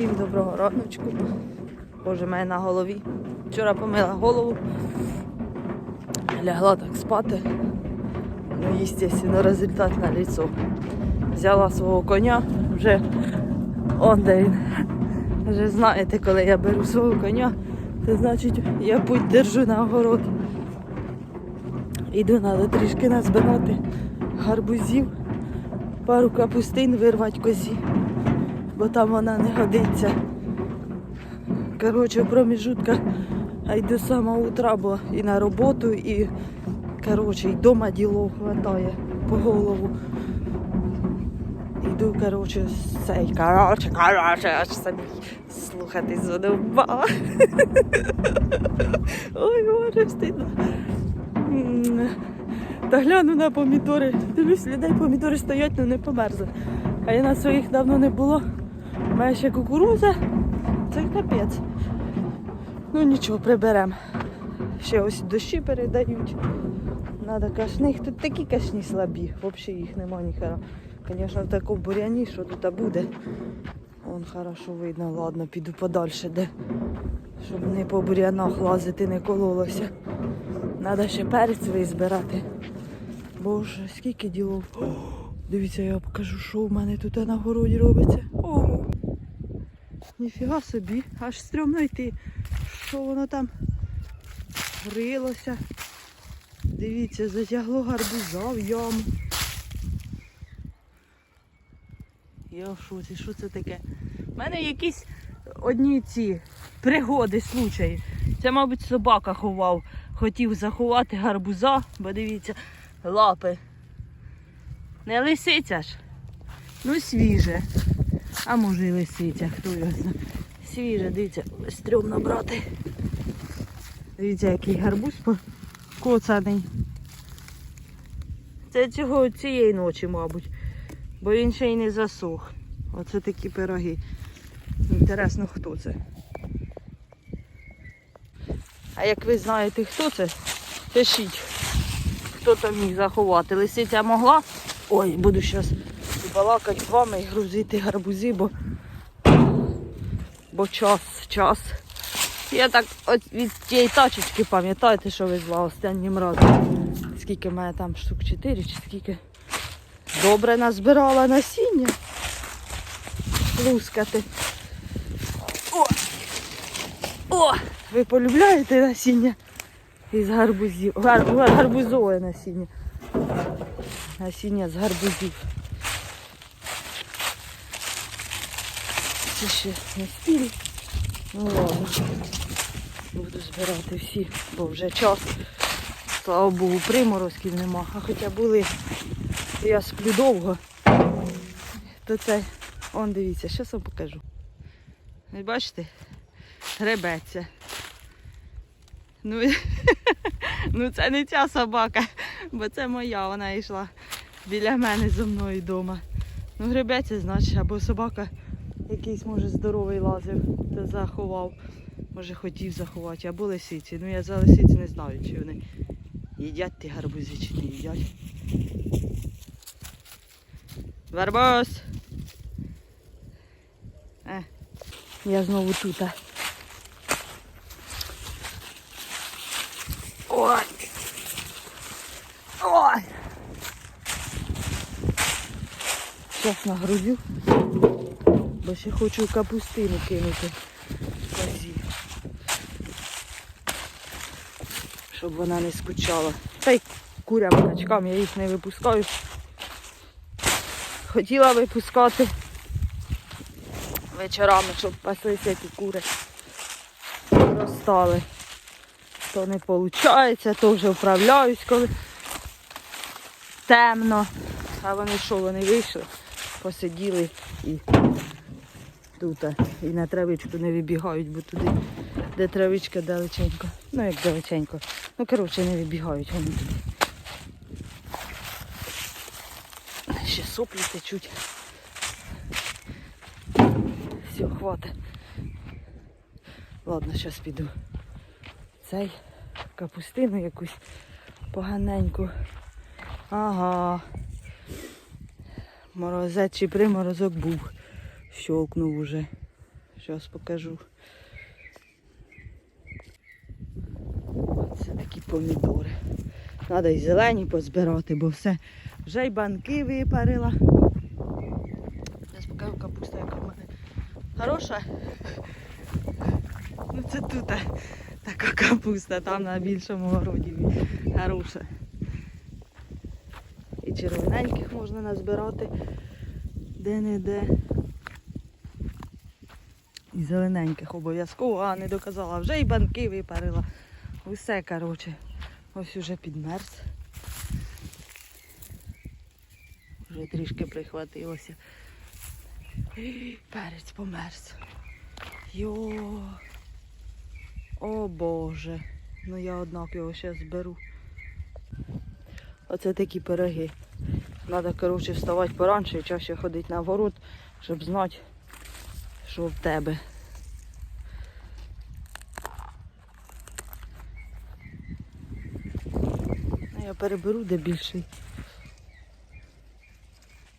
Всім доброго раночку. Боже, мене на голові. Вчора помила голову. Лягла так спати. Ну, естественно, результат на лицо. Взяла свого коня, вже он де він. Вже знаєте, коли я беру свого коня, то значить я путь держу на огород. Іду, треба трішки назбирати гарбузів, пару капустин вирвати козі бо там вона не годиться. Коротше, в а йду з самого утра, бо і на роботу, і коротше, і вдома діло хватає по голову. Йду, коротше, цей, коротше, коротше, аж самі слухати задовбала. Ой, боже, стидно. Та гляну на помідори. Дивлюсь, людей помідори стоять, але не померзли. А я на своїх давно не було. У ще кукуруза. Це капець. Ну нічого, приберемо. Ще ось дощі передають. Надо кашних. Тут такі кашні слабі. Взагалі їх нема ніхера. Звісно, в такому буряні, що тут буде. Вон хорошо видно, ладно, піду подальше, де. Щоб не по бурянах лазити, не кололося. Треба ще перець визбирати. Боже, скільки ділов. О, дивіться, я покажу, що в мене тут на городі робиться. Ого. Ніфіга собі, аж стрьомно йти. Що воно там рилося. Дивіться, затягло гарбуза в яму. Я в шоці, що це таке? У мене якісь одні ці пригоди, случаї. Це, мабуть, собака ховав. Хотів заховати гарбуза, бо дивіться, лапи. Не лисиця ж. Ну, свіже. А може і лисиця, хто його знає. Свіже, дивіться, стрьомно брати. Дивіться, який гарбуз коцаний. Це цього цієї ночі, мабуть. Бо він ще й не засох. Оце такі пироги. Інтересно, хто це. А як ви знаєте, хто це, пишіть, хто там міг заховати. Лисиця могла. Ой, буду зараз балакати з вами і грузити гарбузи, бо, бо час, час. Я так от від тієї тачечки пам'ятаєте, що везла останнім разом. Скільки мене там штук 4 чи скільки. Добре назбирала насіння. Лускати. О! О! Ви полюбляєте насіння із гарбузів. Гар, гар- гарбузове насіння. Насіння з гарбузів. Це ще не стіль. Ну ладно. Буду збирати всі, бо вже час. Слава Богу, приморозків нема. А хоча були, я сплю довго. То це, он дивіться, зараз вам покажу. Ви бачите? Гребеться. Ну, ну це не ця собака, бо це моя, вона йшла біля мене зі мною вдома. Ну, гребеться, значить, або собака якийсь, може, здоровий лазив, та заховав. Може хотів заховати, або лисиці. Ну я за лисиці не знаю, чи вони їдять ті гарбузи, чи не їдять. Барбос! Е, я знову тут. Ой! Ой! Зараз нагрузю, бо ще хочу капустину кинути козі. Щоб вона не скучала. Та й курям, качкам я їх не випускаю. Хотіла випускати вечорами, щоб паслися ті кури. Розстали. То не виходить, то вже вправляюсь, коли темно. А вони що, вони вийшли, посиділи і тут і на травичку не вибігають, бо туди, де травичка далеченько. Ну як далеченько. Ну коротше не вибігають вони туди. Ще соплі течуть. Все, хватить. Ладно, зараз піду. Цей капустину якусь поганеньку. Ага. Морозець чи приморозок був. Щолкнув уже. Зараз покажу. Це такі помідори. Треба і зелені позбирати, бо все. Вже й банки випарила. Зараз покажу капуста, яка в мене хороша. Ну це тут така капуста, там на більшому городі хороша. І червоненьких можна назбирати де-не-де. І зелененьких обов'язково, а не доказала. Вже і банки випарила. Усе, коротше. Ось уже підмерз. Вже трішки прихватилося. Перець померз. Йо. О Боже. Ну я однак його ще зберу. Оце такі пироги. Треба, коротше, вставати поранше і чаще ходити на город, щоб знати, що в тебе. Переберу де більший.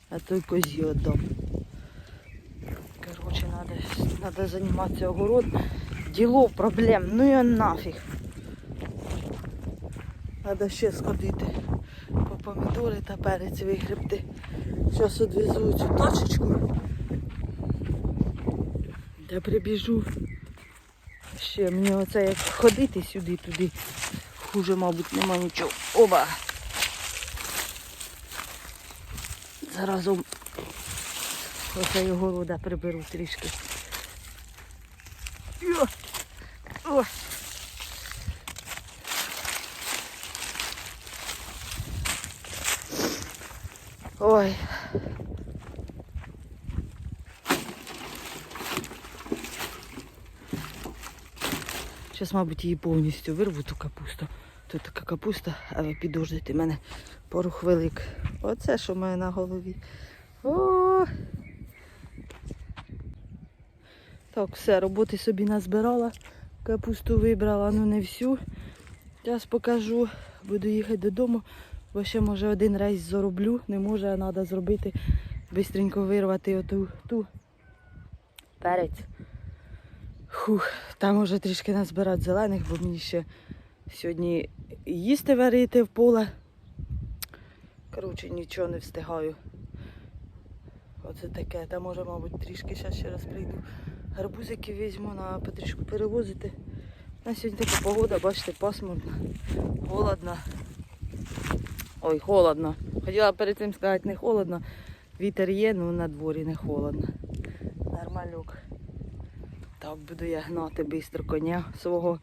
А той козі віддам. Коротше, треба, займатися огород. Діло проблем, ну я нафіг. Треба ще сходити по помідори та перець вигребти. Зараз відвезу цю тачечку. Та прибіжу. Ще мені оце як ходити сюди-туди. Хуже, мабуть, нема нічого. Оба! Заразом оце його рода приберу трішки. Йо! О! Ой. Зараз, мабуть, її повністю вирву ту капусту. Тут така капуста, а ви підождите мене пару хвилик. Оце що в мене на голові. О! Так, все, роботи собі назбирала. Капусту вибрала, ну не всю. Зараз покажу, буду їхати додому, бо ще може один рейс зароблю. Не може, а треба зробити, швидко вирвати оту ту перець. Фух, там може трішки назбирати зелених, бо мені ще сьогодні їсти варити в поле. Коротше, нічого не встигаю. Оце таке. Та може, мабуть, трішки зараз ще раз прийду. Гарбузики візьму на потрішку перевозити. На сьогодні така погода, бачите, пасмурна, холодна. Ой, холодно. Хотіла перед цим сказати не холодно. Вітер є, ну на дворі не холодно. Нормалюк. Так буду я гнати швидко коня свого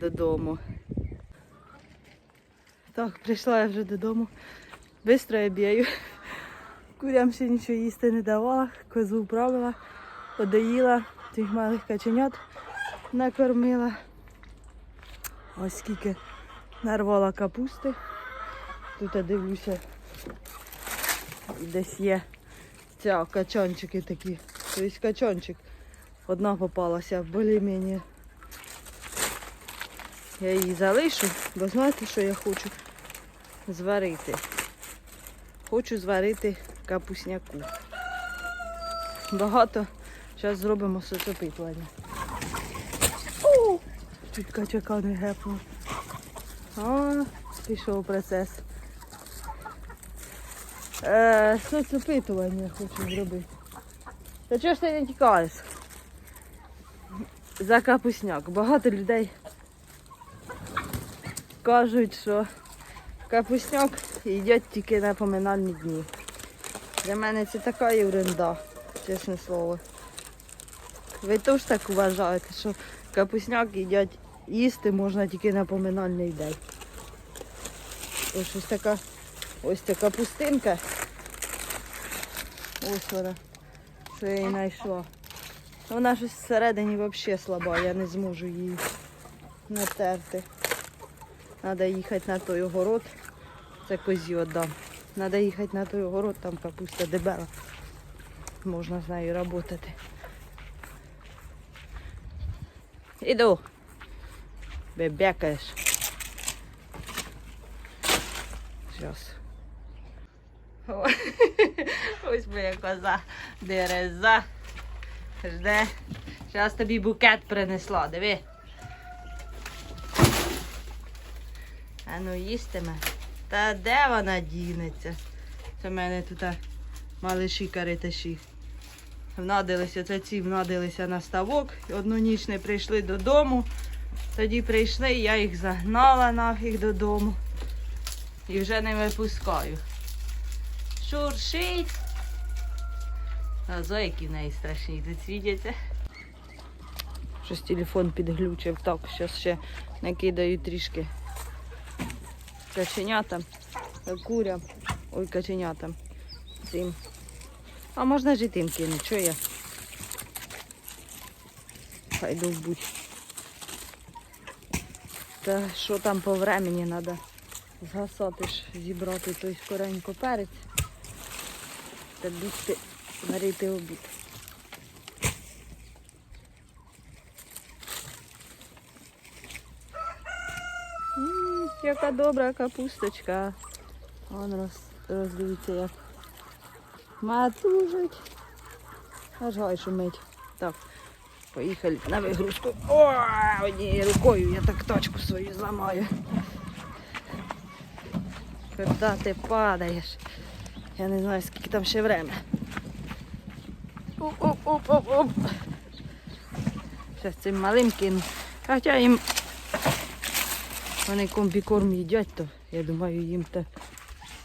додому. Так, прийшла я вже додому. Бистро я б'ю. Курям ще нічого їсти не давала, козу вправила, подоїла, цих малих каченят накормила. Ось скільки нарвала капусти. Тут я дивлюся, десь є ця качанчики такі. Тобто качанчик. Одна попалася більш-менш. Я її залишу, бо знаєте, що я хочу зварити. Хочу зварити капусняку. Багато. Зараз зробимо соцопитування. Тут качака не гепнув. А, пішов процес. Е, соцопитування хочу зробити. Та чого ж ти не тікаєш? За капусняк. Багато людей кажуть, що капусняк їдять тільки на поминальні дні. Для мене це така ерунда, чесне слово. Ви теж так вважаєте, що капусняк їдять їсти можна тільки на поминальний день. Ось ось така ось ця капустинка. Ось вона, що я її знайшла. Вона щось всередині взагалі слаба, я не зможу її натерти. Треба їхати на той огород. Це козі віддам. Треба їхати на той огород, там капуста дебела. Можна з нею працювати. Іду. Бебекаєш. Зараз. Ось моя коза дереза. Жде, Зараз тобі букет принесла, диви. А ну їстиме. Та де вона дінеться? Це в мене тут малиші кариташі. Внадилися, це ці внадилися на ставок. Одну ніч не прийшли додому. Тоді прийшли, я їх загнала нафіг додому. І вже не випускаю. Шуршить. А зойки в неї страшні тут світяться. Щось телефон підглючив. Так, зараз ще накидаю трішки каченятам, та курям. Ой, каченятам. Цим. А можна ж і тим кинути, що я? Хай довбуть. Та що там по времені треба згасати ж, зібрати той скоренько перець та бігти варити обід. М, яка добра капусточка. Вон роз, роздивіться як. Матужить. Аж гай шумить. Так, поїхали на вигрузку. О, однією рукою я так точку свою зламаю. Коли ти падаєш. Я не знаю, скільки там ще время. Оп-оп-оп-оп-оп. Зараз цим малим кину. Хоча їм вони комбікорм їдять, то я думаю їм те.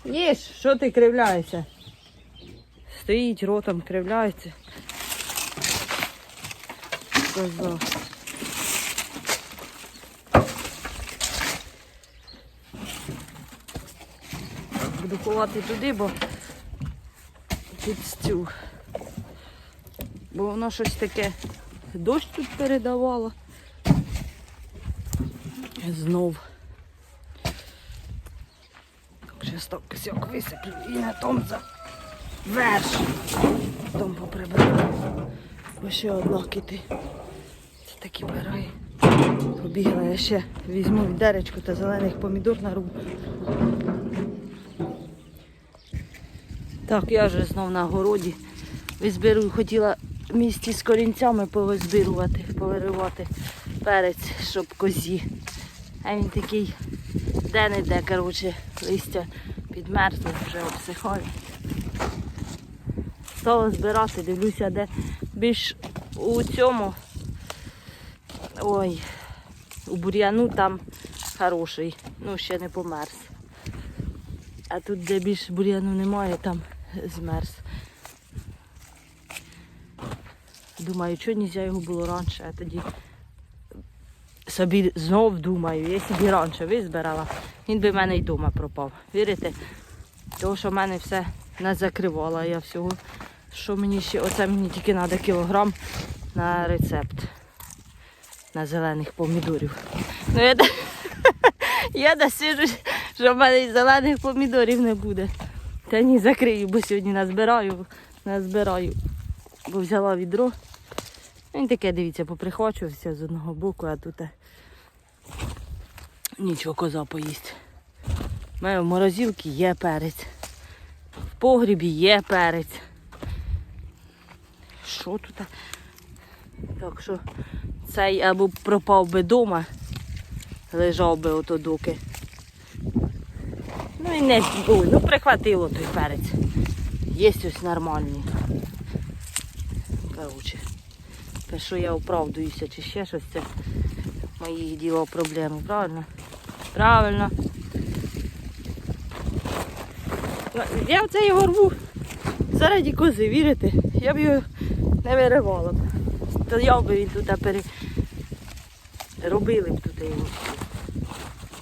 Їж, що ти кривляєшся? Стоїть, ротом кривляється. Коза. Буду ховати туди, бо під стюг. Бо воно щось таке дощ тут передавало. Знов. Зараз так косяк висиплю і на том за верш. Дом поприбираю. Ще одна кити. Це такі пираї. Побігла я ще візьму відеречку та зелених помідор на руку. Так, я вже знов на городі. Визбирую, хотіла в місті з корінцями повизбирувати, повиривати перець, щоб козі. А він такий де-не-де, коротше, листя підмерзло, вже обсихає. Стала збирати, дивлюся, де більш у цьому. Ой, у бур'яну там хороший, ну ще не померз. А тут, де більш бур'яну немає, там змерз. Думаю, чого нельзя його було раніше, а тоді собі знов думаю, якщо б раніше визбирала, він би в мене й вдома пропав. Вірите? Тому що в мене все не закривало я всього. Що мені ще, оце мені тільки треба кілограм на рецепт на зелених помідорів. Ну я, я досижу, що в мене і зелених помідорів не буде. Та ні, закрию, бо сьогодні назбираю, назбираю. Бо взяла відро. Він таке, дивіться, поприхвачувався з одного боку, а тут е, нічого коза поїсть. У мене в морозилці є перець. В погрібі є перець. Що тут? Так що цей або пропав би вдома, лежав би ото доки. Ну і не ой, ну прихватило той перець. Є ось нормальний. Коротше, те, що я оправдуюся чи ще щось, це моїх діло проблеми, правильно? Правильно. Я це його рву заради кози, вірите? Я б його не виривала. б. Стояв би він тут, пере... робили б тут його.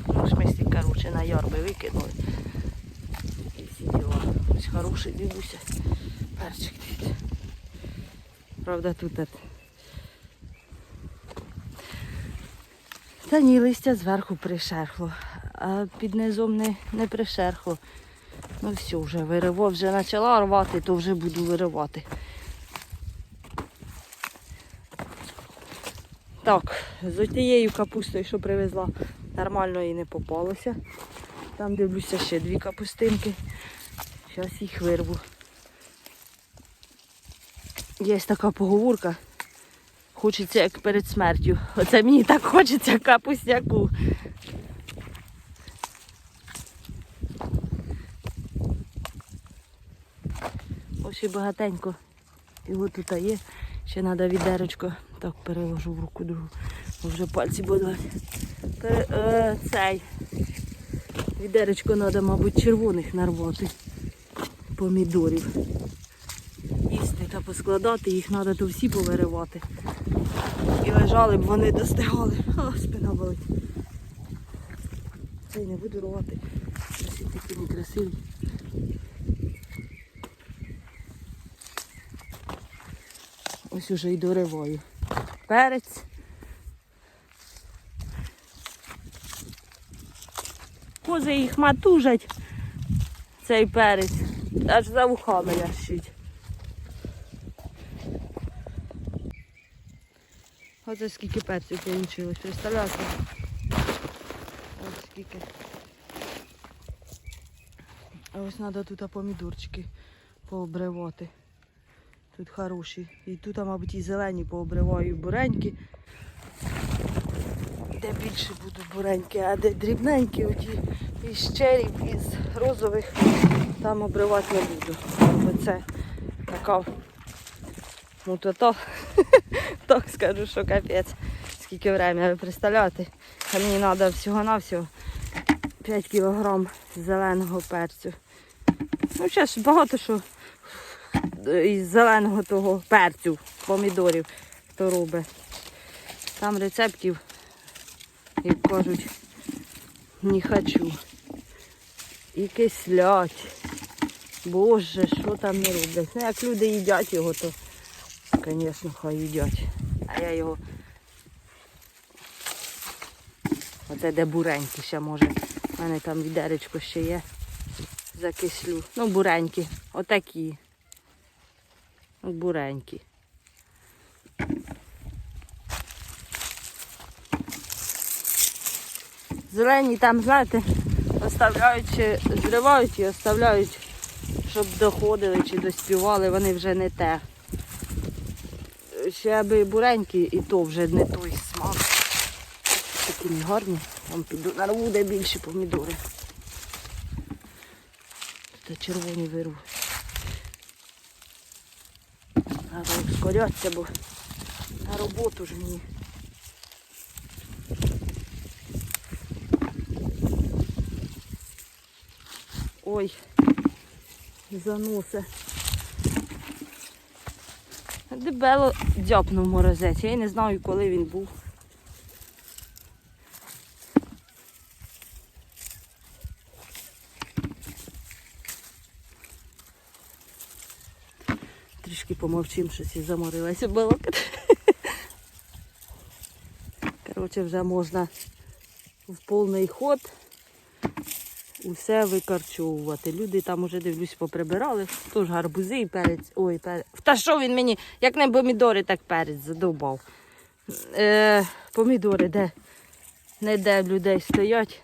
Ну, в смислі, коротше, на яр би викинули. І всі діла. Ось хороший дивлюся. Перчик дивіться. Правда, тут. от. Та листя зверху пришерхло, а під низом не, не пришерхло. Ну все, вже виривав, вже почала рвати, то вже буду виривати. Так, з тією капустою, що привезла, нормально їй не попалося. Там дивлюся ще дві капустинки. Зараз їх вирву. Є така поговорка. Хочеться як перед смертю. Оце мені так хочеться капусняку. Ось і багатенько. Його тут є. Ще треба відерочко. Так переложу в руку другу. бо Вже пальці. Пере- е, Цей. Відерочко треба, мабуть, червоних нарвати. Помідорів. Поскладати, їх треба то всі повиривати. І лежали б вони достигали. А, спина болить. Цей не буду рвати. Ось такі некрасиві. Ось уже й дориваю. Перець. Кози їх матужать. Цей перець. Аж за вухами лящить. Оце скільки перців получилось, представляєте? Ось скільки. А ось треба тут помідорчики пообривати. Тут хороші. І тут, мабуть, і зелені пообриваю, і буренькі. Де більше будуть буренькі, а де дрібненькі, оті із черів, із розових, там обривати не буду. Бо це така мутота. Так скажу, що капець. Скільки время ви представляєте? А мені треба всього-навсього 5 кг зеленого перцю. Ну, зараз багато що із зеленого того перцю, помідорів, хто робить. Там рецептів, як кажуть, не хочу. І кислять. Боже, що там не роблять. Ну, як люди їдять його, то, звісно, хай їдять. А я його. Оце де буренькі ще може. У мене там відеречко ще є. Закислю. Ну, буренькі. Отакі. Ну, буренькі. Зелені там, знаєте, оставляють, зривають і оставляють, щоб доходили чи доспівали, вони вже не те. Ще аби буренькі і то вже не той смак. Такі не гарні. Там піду нарву, де більші помідори. Тут червоні вирву. Треба ускорятися, бо на роботу ж мені. Ой, заноси. Дебело дзьопнув морозець. Я не знаю, коли він був. Трішки помовчим, щось і заморилася балакати. Коротше, вже можна в повний ход усе викарчовувати. Люди там уже дивлюсь, поприбирали. Тож гарбузи і перець. Ой, перець. Та що він мені, як не помідори, так перець задовбав. Е, помідори де? Не де людей стоять.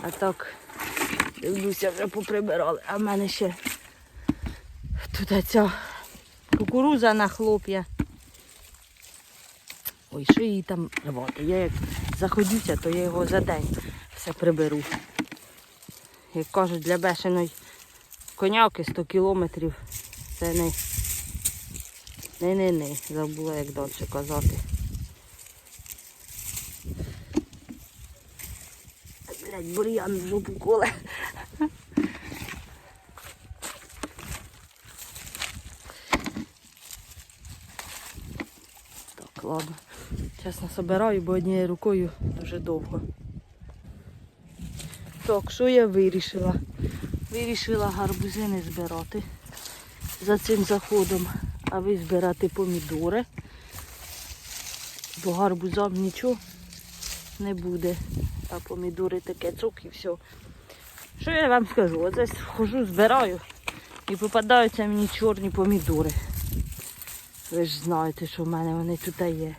А так, дивлюся, вже поприбирали. А в мене ще тут ця кукуруза на хлоп'я. Ой, що її там рвати? Я як заходюся, то я його за день все приберу. Як кажуть, для бешеної коняки 100 кілометрів це не не не не забула як далі казати. Блять, бур'ян в жопу коле. Так, ладно. Чесно собираю, бо однією рукою дуже довго. Так, що я вирішила? Вирішила гарбузи не збирати за цим заходом, а ви збирати помідори. Бо гарбузам нічого не буде. А помідори таке цук і все. Що я вам скажу? Оце хожу, збираю і попадаються мені чорні помідори. Ви ж знаєте, що в мене вони тут є.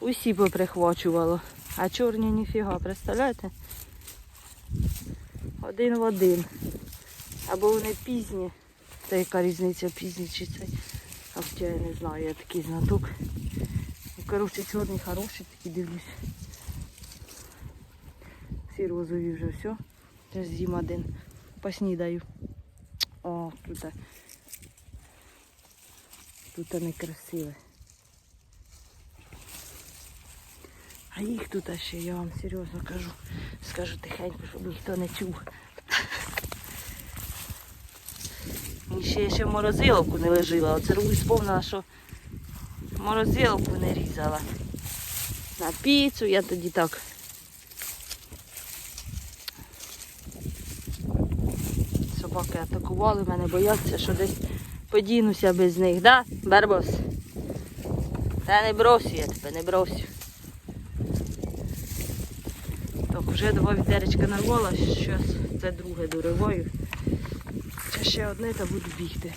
Усі поприхвачувало, а чорні ніфіга, представляєте? Один в один. Або вони пізні. Та яка різниця пізні чи цей. А хоча я не знаю, я такий знаток. коротше, чорний хороший, такий дивлюсь. Всі розові вже все. Зараз з'їм один. Поснідаю. О, тут. Тут не красиве. А їх тут ще, я вам серйозно кажу. Скажу тихенько, щоб ніхто не чув. І ще ще морозиловку не лежила. Оце Русь сповнила, що морозиловку не різала. На піцу я тоді так. Собаки атакували мене, бояться, що десь подінуся без них, да, Барбос? Та не бросю я тебе, не бросю. Так, вже два відеречка нарвала, щось це друге дориваю. Це ще одне та буду бігти.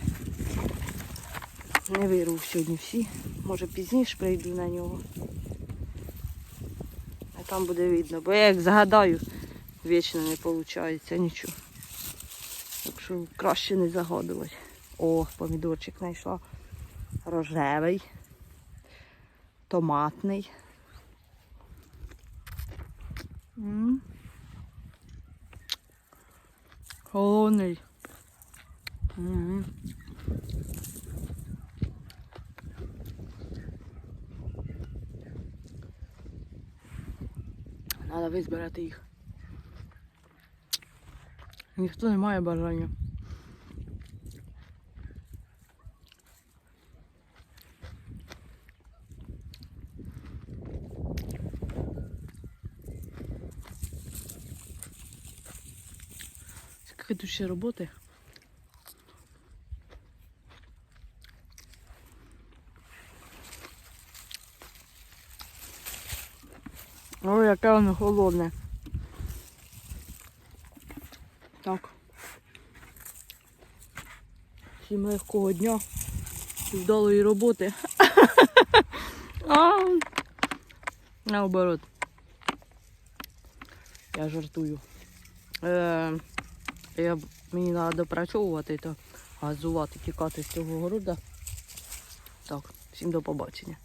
Не вирву сьогодні всі. Може пізніше прийду на нього. А там буде видно. Бо я як загадаю, вічно не виходить нічого. Так що краще не загадувати. О, помідорчик знайшла. Рожевий, томатний. Холодний. М. Треба визбирати їх. Ніхто не має бажання. Скільки тут ще роботи? Ой, яке воно холодне. Так. Всім легкого дня. Вдалої роботи. А, Наоборот. Я жартую. Е, я, мені треба допрацьовувати та газувати, тікати з цього города. Так, всім до побачення.